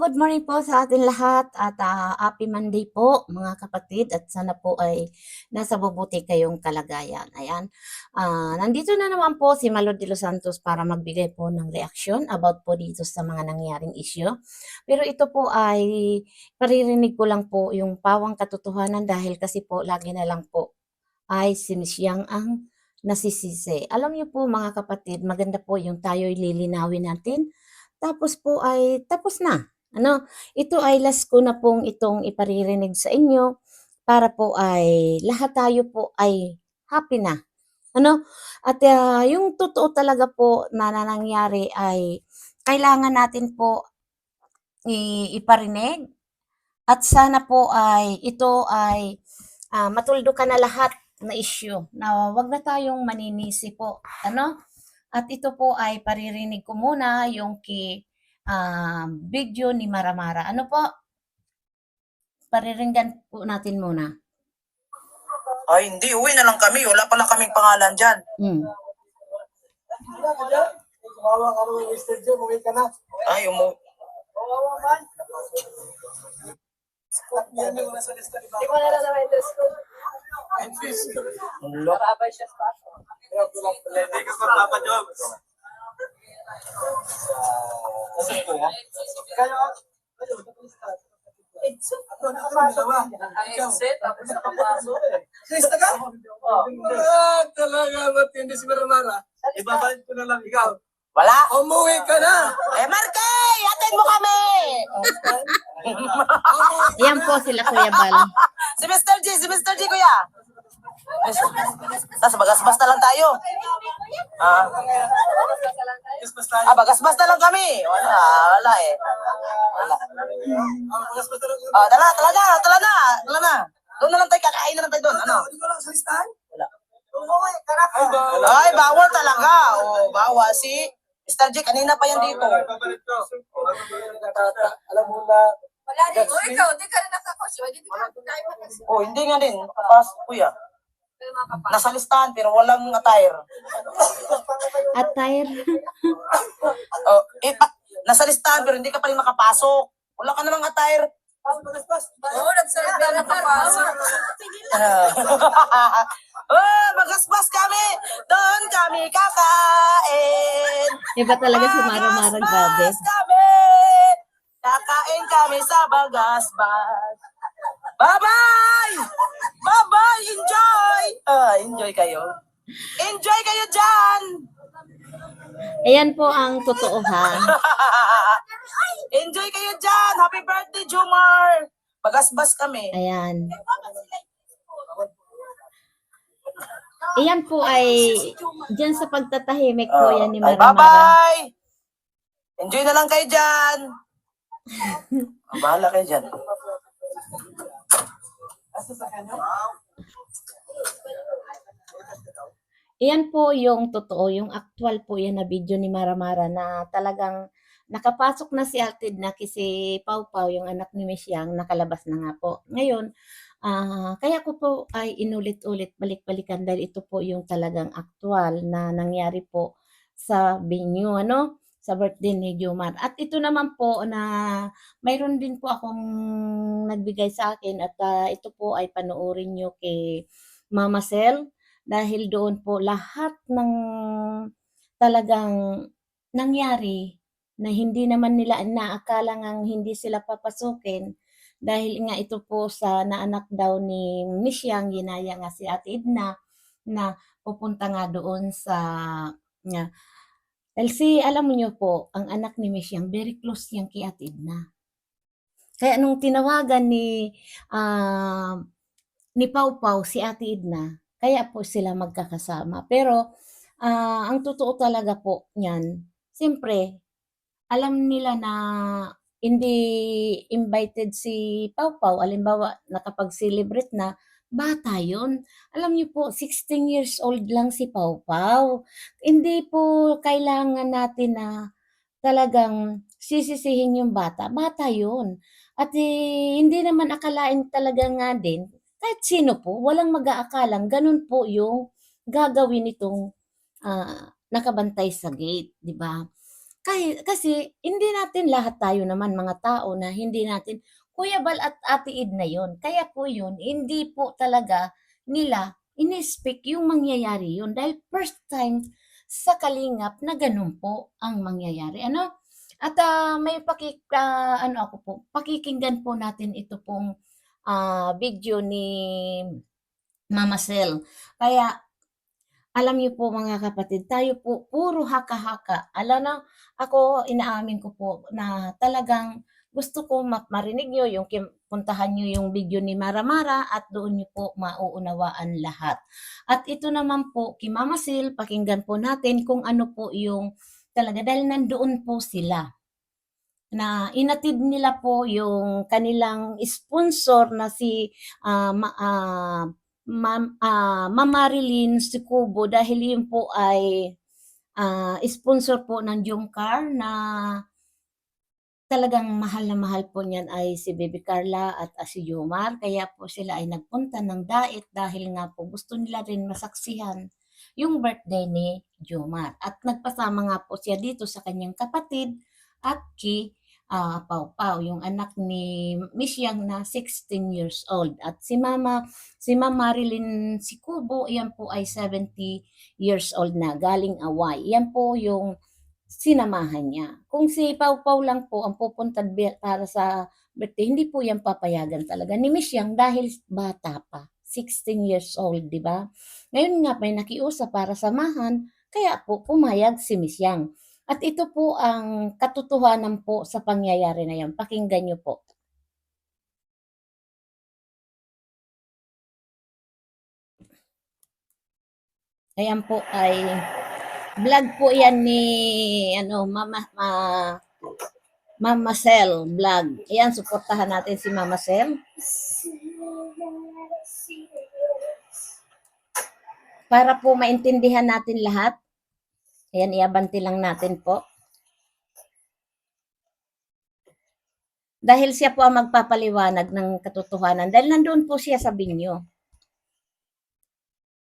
good morning po sa atin lahat at ah, happy Monday po mga kapatid at sana po ay nasa mabuti kayong kalagayan. Ayan. Ah, nandito na naman po si Malo de los Santos para magbigay po ng reaksyon about po dito sa mga nangyaring issue. Pero ito po ay paririnig ko lang po yung pawang katotohanan dahil kasi po lagi na lang po ay si Miss Yang ang nasisisi. Alam niyo po mga kapatid, maganda po yung tayo'y lilinawin natin tapos po ay tapos na. Ano, ito ay last ko na pong itong iparirinig sa inyo para po ay lahat tayo po ay happy na. Ano? At ah, yung totoo talaga po na nangyari ay kailangan natin po iparinig at sana po ay ito ay ah, matuldo ka na lahat na issue na wag na tayong maninisi po. Ano? At ito po ay paririnig ko muna yung ki ah, video ni Maramara. Ano po? Pariringgan po natin muna. Ay, hindi. Uwi na lang kami. Wala pala kaming pangalan dyan. Hmm. Kawawa ka naman, Baba. Ulo. Kaya kulang pala. Hindi ka pa Papa Joe. Kasi ko, ha? Kaya, ayun, lista. Ako, nakapasok ka. Ka? Ah, talaga matindi si Maramara. Ibabalik ko na lang ikaw. Wala. Umuwi ka na! Eh, Markay! Atin mo kami! Umuwi Ayan po sila Kuya Bal. Si Mr. G! Si Mr. G, kuya! Tapos bagas-bas na lang tayo. Ah, ah bagas-bas na lang kami. Wala, wala eh. Wala. Ah, tala, tala na, tala na, tala na. Doon na lang tayo, kakain na lang tayo doon. Ano? Wala. Na. Ay, bawal. Talaga. Oh, bawal. Si Mr. G, kanina pa yan dito. Alam mo na, Wala din. O ikaw, di ka rin nakakosyo. Hindi ka tayo makasyo. Oh, hindi nga din. Kapas, kuya. Nasa listahan pero walang attire. At tire. Oh, eh, pa- nasa listahan pero hindi ka pa rin makapasok. Wala ka namang attire. Oo, nagsalit na nakapasok. oh, magasbas kami. Doon kami kakain. Iba talaga si Maramara, grabe. Magasbas kami. Kakain kami sa bagasbas. Bye-bye! Bye-bye! Enjoy! Ah, enjoy kayo. Enjoy kayo dyan! Ayan po ang totoo ha. enjoy kayo dyan! Happy birthday, Jomar! Bagasbas kami. Ayan. Ayan po ay dyan sa pagtatahimik po yan ni Ay, Maramara. bye-bye! Enjoy na lang kayo dyan! Bahala kayo dyan. Iyan po yung totoo, yung actual po yan na video ni Maramara na talagang nakapasok na si Altid na kasi Pau Pau, yung anak ni Miss Yang, nakalabas na nga po. Ngayon, ah, kaya ko po ay inulit-ulit, balik-balikan dahil ito po yung talagang actual na nangyari po sa venue, ano? Sa birthday ni Jomar. At ito naman po na mayroon din po akong nagbigay sa akin at ah, ito po ay panoorin nyo kay Mama Sel dahil doon po lahat ng talagang nangyari na hindi naman nila inaakala ngang hindi sila papasukin dahil nga ito po sa naanak daw ni Miss Yang, ginaya nga si Ate Edna na pupunta nga doon sa nga. Dahil si, alam mo niyo po, ang anak ni Miss Yang, very close yan kay Ate Edna. Kaya nung tinawagan ni ah, ni Pau Pau si Ate Edna, kaya po sila magkakasama. Pero ah, ang totoo talaga po niyan, siyempre, alam nila na hindi invited si Pau Pau. Alimbawa, nakapag-celebrate na, bata yun. Alam niyo po, 16 years old lang si Pau Pau. Hindi po kailangan natin na talagang sisisihin yung bata. Bata yun. At eh, hindi naman akalain talaga nga din, kahit sino po, walang mag-aakalang ganun po yung gagawin nitong ah, nakabantay sa gate, di ba? Kay, kasi hindi natin lahat tayo naman mga tao na hindi natin Kuya Bal at Ate Ed na yon. Kaya po yun, hindi po talaga nila in-speak yung mangyayari yun. Dahil first time sa kalingap na ganun po ang mangyayari. Ano? At ah, may pakik, ah, ano ako po, pakikinggan po natin ito pong ah, video ni Mama Sel. Kaya alam niyo po mga kapatid, tayo po puro haka-haka. Alam na, ako inaamin ko po na talagang gusto ko ma- marinig niyo yung puntahan niyo yung video ni Mara Mara at doon niyo po mauunawaan lahat. At ito naman po kay Mama Sil, pakinggan po natin kung ano po yung talaga dahil nandoon po sila na inatid nila po yung kanilang sponsor na si ah, ma, ah, Ma'am ah, Ma'am Marilyn Sicubo dahil yun po ay ah, sponsor po ng Jungcar na talagang mahal na mahal po niyan ay si Baby Carla at ah, si Yumar. Kaya po sila ay nagpunta ng dait dahil nga po gusto nila rin masaksihan yung birthday ni Jumar. At nagpasama nga po siya dito sa kanyang kapatid at ki ah, Pau Pau, yung anak ni Miss Yang na 16 years old. At si Mama, si Ma'am Marilyn Sicubo, yan po ay 70 years old na, galing Away. Yan po yung sinamahan niya. Kung si Pau Pau lang po ang pupunta para sa birthday, hindi po yan papayagan talaga ni Miss Yang dahil bata pa. 16 years old, di ba? Ngayon nga may nakiusap para samahan, kaya po pumayag si Miss Yang. At ito po ang katotohanan po sa pangyayari na yan. Pakinggan niyo po. Ayan po ay vlog po yan ni ano Mama ma, Mama Sel vlog. Ayan suportahan natin si Mama Sel. Para po maintindihan natin lahat. Ayan, iabanti lang natin po. Dahil siya po ang magpapaliwanag ng katotohanan. Dahil nandun po siya sa binyo.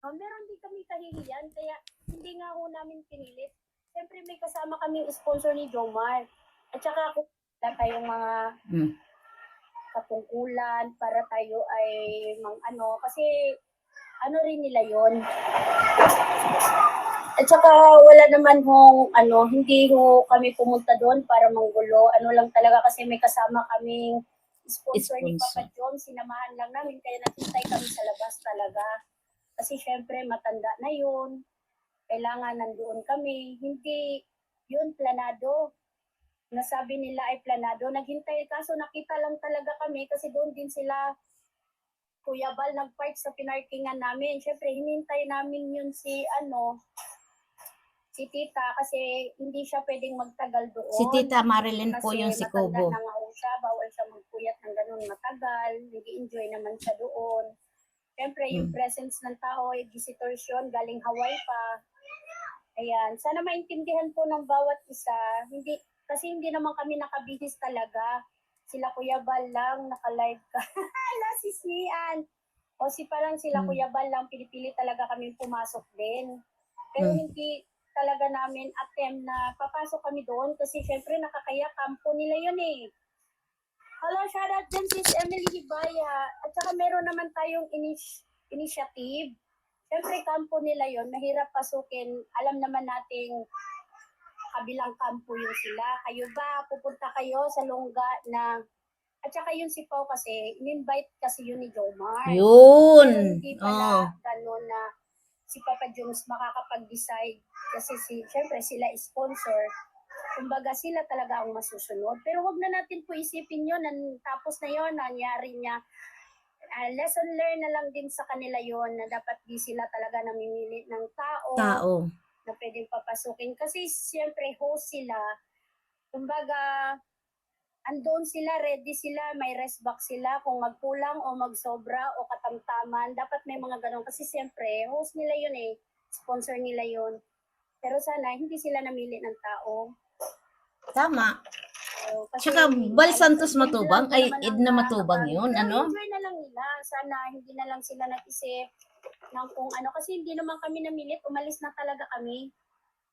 Oh, meron din kami kahihiyan, kaya hindi nga ho namin pinilit. Siyempre may kasama kaming sponsor ni Jomar. At saka kung wala tayong mga Mm. katungkulan para tayo ay mang ano, kasi ano rin nila yon. At saka wala naman hong ano, hindi ho kami pumunta doon para manggulo. Ano lang talaga kasi may kasama kaming sponsor, ni Sponsor. Papa John, sinamahan lang namin kaya nakintay kami sa labas talaga. Kasi syempre matanda na yun. Kailangan nandoon kami. Hindi yun planado. Nasabi nila ay planado. Naghintay kaso nakita lang talaga kami kasi doon din sila Kuya Bal nag-park sa pinarkingan namin. Syempre hinintay namin yun si ano si tita kasi hindi siya pwedeng magtagal doon. Si Tita Marilyn po Kasi yung si matanda Kubo. na nga siya, bawal siya magpuyat ng ganun matagal. Nag-enjoy naman siya doon. Siyempre, yung Mm. presence ng tao, yung visitors yun, galing Hawaii pa. Ayan, sana maintindihan po ng bawat isa. Hindi, kasi hindi naman kami nakabihis talaga. Sila Kuya Bal lang, naka-live ka. Ala, si Sian. O si parang sila Mm. Kuya Bal lang, pinipili talaga kami pumasok din. Pero Mm. hindi talaga namin attempt na papasok kami doon kasi syempre nakakaya kampo nila yun eh. Hello, shout out dyan sis Emily Hibaya. At saka meron naman tayong inis- initiative. Syempre kampo nila yon mahirap pasukin. Alam naman nating kabilang kampo yun sila. Kayo ba, pupunta kayo sa lungga na at saka yun si Pau kasi, in-invite kasi yun ni Jomar. Pero Yun. hindi Oh. pala ganun na si Papa Jones makakapag-decide kasi si, syempre sila sponsor. Kumbaga sila talaga ang masusunod. Pero wag na natin po isipin yun. Tapos na yun, nangyari niya. Ah, lesson learned na lang din sa kanila yon na dapat di sila talaga namimili ng tao, Tao. na pwedeng papasukin. Kasi siyempre host sila. Kumbaga, andun sila, ready sila, may rest box sila kung magkulang o magsobra o katamtaman. Dapat may mga ganun. Kasi siyempre, host nila yun eh. Sponsor nila yun. Pero sana, hindi sila namili ng tao. Tama. Kasi Tsaka Bal Santos Matubang, ay naman Ed ang na Matubang yun, ano? Enjoy na lang nila. Sana hindi na lang sila nag-isip ng kung ano. Kasi hindi naman kami namilit. Umalis na talaga kami.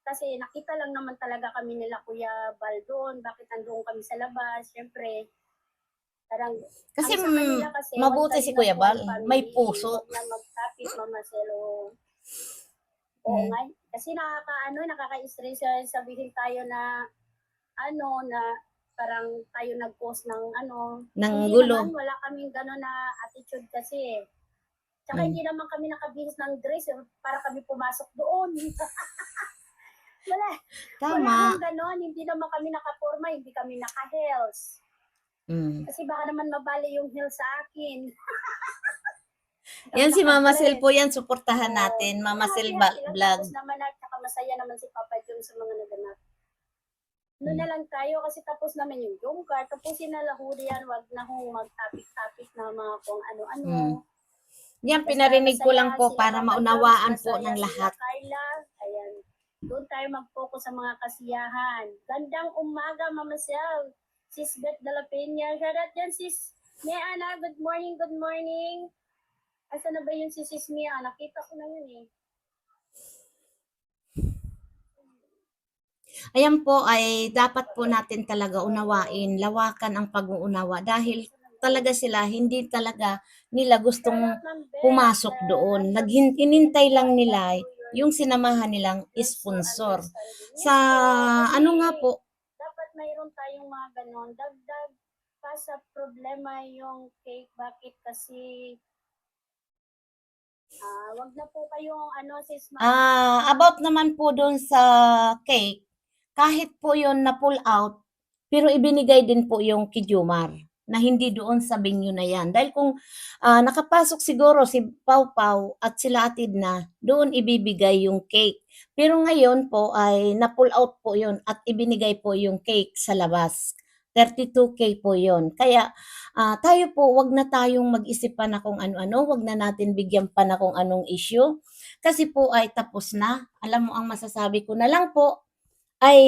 kasi nakita lang naman talaga kami nila Kuya Bal doon. Bakit nandoon kami sa labas? Siyempre, parang Kasi ang sa mm, kanila kasi, mabuti si Kuya Bal, one may puso. Na magkapit, Mama Selo. Oo Mm. nga. Kasi nakaka, ano, nakaka-stress sabihin tayo na, ano, na parang tayo nag-post ng ano. Ng hindi gulo. naman, wala kaming gano'n na attitude kasi. Tsaka Mm. hindi naman kami nakabihis ng dress eh, para kami pumasok doon. wala. Wala Tama. akong gano'n. Hindi naman kami nakaporma, hindi kami naka-heels. Mm. Kasi baka naman mabali yung heels sa akin. Yan si Mama. Sel po yan, suportahan natin. Mama lang. vlog. Naman at masaya naman si Papa Jun sa mga naganap. Ano Hmm. na lang tayo kasi tapos naman yung Jungkar, tapusin na lahuri yan, wag na hong mag-topic-topic na mga kung ano-ano. Mm. Yan, pinarinig ko lang po para maunawaan po ng lahat. Carla, ayan. Doon tayo mag-focus sa mga kasiyahan. Gandang umaga, Mama Sel. Sis Beth de la Peña. Shout out yan, sis Mia Ana. Good morning, good morning. Asa na ba yun si sis Mia? Nakita ko na yun eh. Ayan po ay dapat po natin talaga unawain, lawakan ang pag-uunawa dahil talaga sila hindi talaga nila gustong pumasok Uh, doon. nasa- Naghin inintay lang nila yung sinamahan nilang sponsor. Sa ano nga po, Dapat mayroon tayong mga ganon. Dagdag pa sa problema yung cake. Bakit kasi ah wag na po kayong ano sis ah about naman po doon sa cake, kahit po yon na pull out, pero ibinigay din po yung kijumar na hindi doon sa venue na yan. Dahil kung ah, nakapasok siguro si Pau Pau at sila atid na, doon ibibigay yung cake. Pero ngayon po ay na-pull out po yon at ibinigay po yung cake sa labas. 32K po yon. Kaya ah, tayo po, wag na tayong mag-isip pa na kung ano-ano, wag na natin bigyan pa na kung anong issue. Kasi po ay tapos na. Alam mo ang masasabi ko na lang po, ay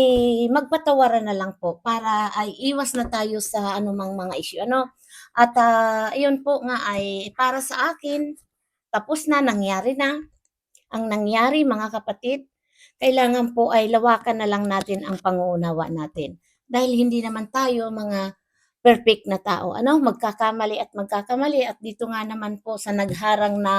magpatawaran na lang po para ay iwas na tayo sa anumang mga issue. Ano? At ah, yun po nga ay para sa akin, tapos na, nangyari na. Ang nangyari mga kapatid, kailangan po ay lawakan na lang natin ang panguunawa natin. Dahil hindi naman tayo mga perfect na tao. Ano, magkakamali at magkakamali at dito nga naman po sa nagharang na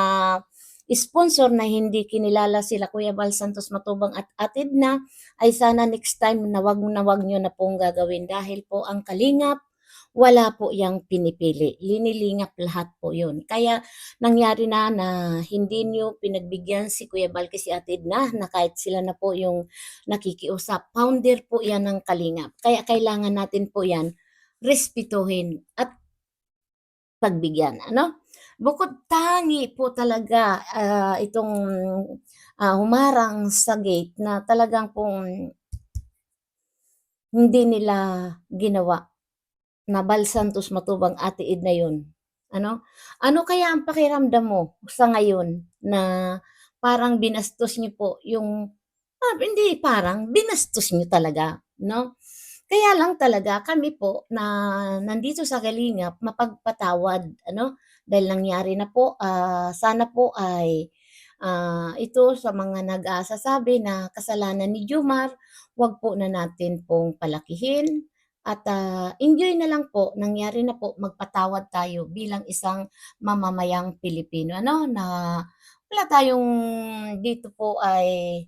sponsor na hindi kinilala sila Kuya Bal Santos Matubang at atid na ay sana next time na wag na wag nyo na pong gagawin dahil po ang kalingap wala po yang pinipili. Linilingap lahat po yun. Kaya nangyari na na hindi nyo pinagbigyan si Kuya Bal kasi atid na na kahit sila na po yung nakikiusap. Founder po yan ng kalingap. Kaya kailangan natin po yan respetuhin at pagbigyan. Ano? Bukod tangi po talaga ah, itong ah, humarang sa gate na talagang pong hindi nila ginawa na Bal Santos Matubang Ate Ed na yun. Ano? Ano kaya ang pakiramdam mo sa ngayon na parang binastos niyo po yung ah, hindi parang binastos niyo talaga, no? Kaya lang talaga kami po na nandito sa Kalingap mapagpatawad, ano? Dahil nangyari na po, ah, sana po ay ah, ito sa mga nag-aasasabi na kasalanan ni Jumar, wag po na natin pong palakihin at ah, enjoy na lang po, nangyari na po, magpatawad tayo bilang isang mamamayang Pilipino, ano, na wala tayong dito po ay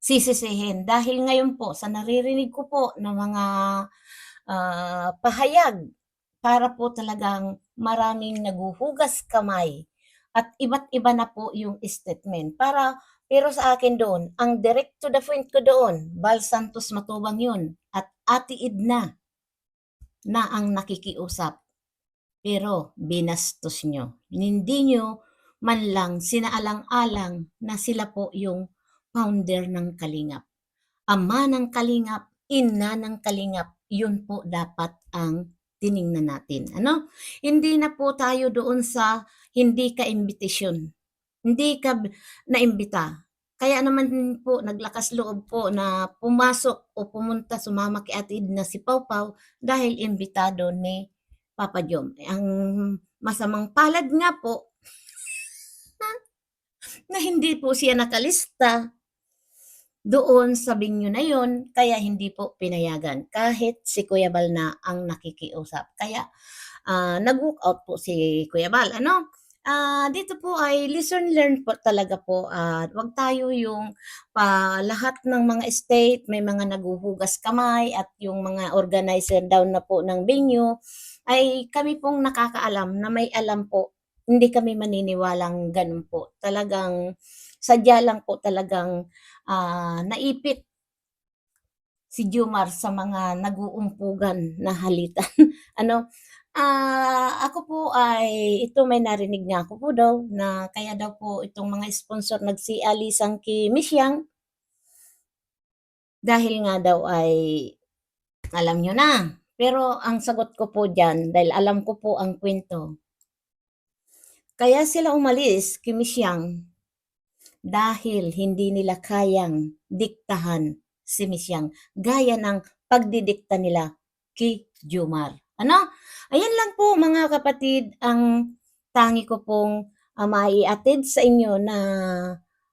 sisisihin. Dahil ngayon po, sa naririnig ko po ng mga ah, pahayag, para po talagang maraming naguhugas kamay at iba't iba na po yung statement. Para, pero sa akin doon, ang direct to the point ko doon, Bal Santos Matubang yun, at Ate Idna na ang nakikiusap. Pero binastos nyo. Hindi nyo man lang sinaalang-alang na sila po yung founder ng Kalingap. Ama ng Kalingap, ina ng Kalingap, yun po dapat ang tiningnan natin. Ano? Hindi na po tayo doon sa hindi ka invitation. Hindi ka naimbita. Kaya naman po naglakas loob po na pumasok o pumunta sumama kay Ate na si Pau dahil imbitado ni Papa Jom. Ang masamang palad nga po na hindi po siya nakalista doon sa binyo na yun, kaya hindi po pinayagan kahit si Kuya Bal na ang nakikiusap. Kaya ah, nag-walk out po si Kuya Bal. Ano? Ah, dito po ay lesson learned po talaga po at wag tayo yung pa lahat ng mga estate may mga naguhugas kamay at yung mga organizer daw na po ng venue ay kami pong nakakaalam na may alam po hindi kami maniniwalang ganun po. Talagang sadya lang po talagang ah, naipit si Jumar sa mga nag-uumpugan na halitan. ano, ah, ako po ay ito may narinig nga ako po daw na kaya daw po itong mga sponsor nagsialisang kay Miss Yang dahil nga daw ay alam nyo na. Pero ang sagot ko po dyan, dahil alam ko po ang kwento, kaya sila umalis kay Miss Yang dahil hindi nila kayang diktahan si Miss Yang gaya ng pagdidikta nila kay Jumar. Ano? Ayan lang po mga kapatid ang tangi ko pong uh, maiatid sa inyo na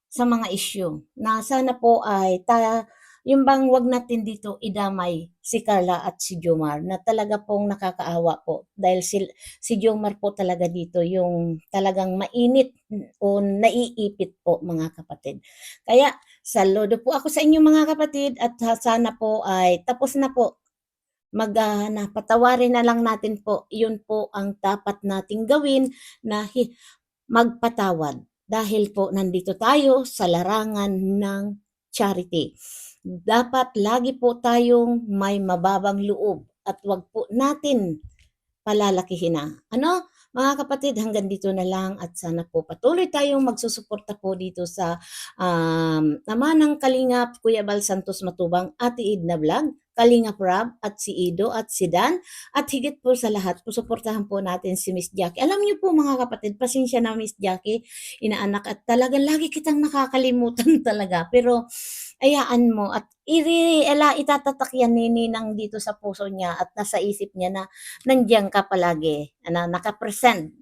sa mga issue na sana po ay ta, yung bang wag natin dito idamay si Carla at si Jomar na talaga pong nakakaawa po. Dahil si, si Jomar po talaga dito yung talagang mainit o naiipit po mga kapatid. Kaya saludo po ako sa inyo mga kapatid at sana po ay tapos na po. Mag ah, na na lang natin po. Yun po ang dapat nating gawin na magpatawad. Dahil po nandito tayo sa larangan ng charity. Dapat lagi po tayong may mababang loob at wag po natin palalakihin na. Ano? Mga kapatid, hanggang dito na lang at sana po patuloy tayong magsusuporta po dito sa um, nama ng Kalingap, Kuya Bal Santos Matubang, Ate Idna Vlog, Kalingap Rab at si Ido at si Dan at higit po sa lahat, susuportahan po natin si Miss Jackie. Alam niyo po mga kapatid, pasensya na Miss Jackie, inaanak at talaga lagi kitang nakakalimutan talaga. Pero ayaan mo at iri, ela, itatatak yan ni Ninang dito sa puso niya at nasa isip niya na nandiyan ka palagi, na nakapresent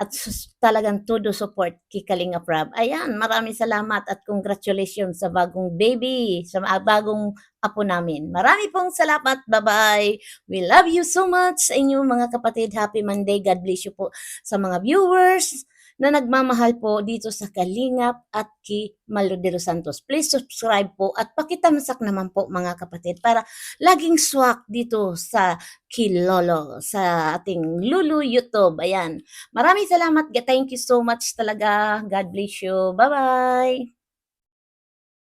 at talagang todo support kay Kalinga Prab. Ayan, maraming salamat at congratulations sa bagong baby, sa bagong apo namin. Marami pong salamat. Bye-bye. We love you so much sa inyong mga kapatid. Happy Monday. God bless you po sa mga viewers na nagmamahal po dito sa Kalingap at kay Malo de los Santos. Please subscribe po at pakitamsak naman po mga kapatid para laging swak dito sa Kilolo, sa ating Lulu YouTube. Ayan. Maraming salamat. Thank you so much talaga. God bless you. Bye-bye.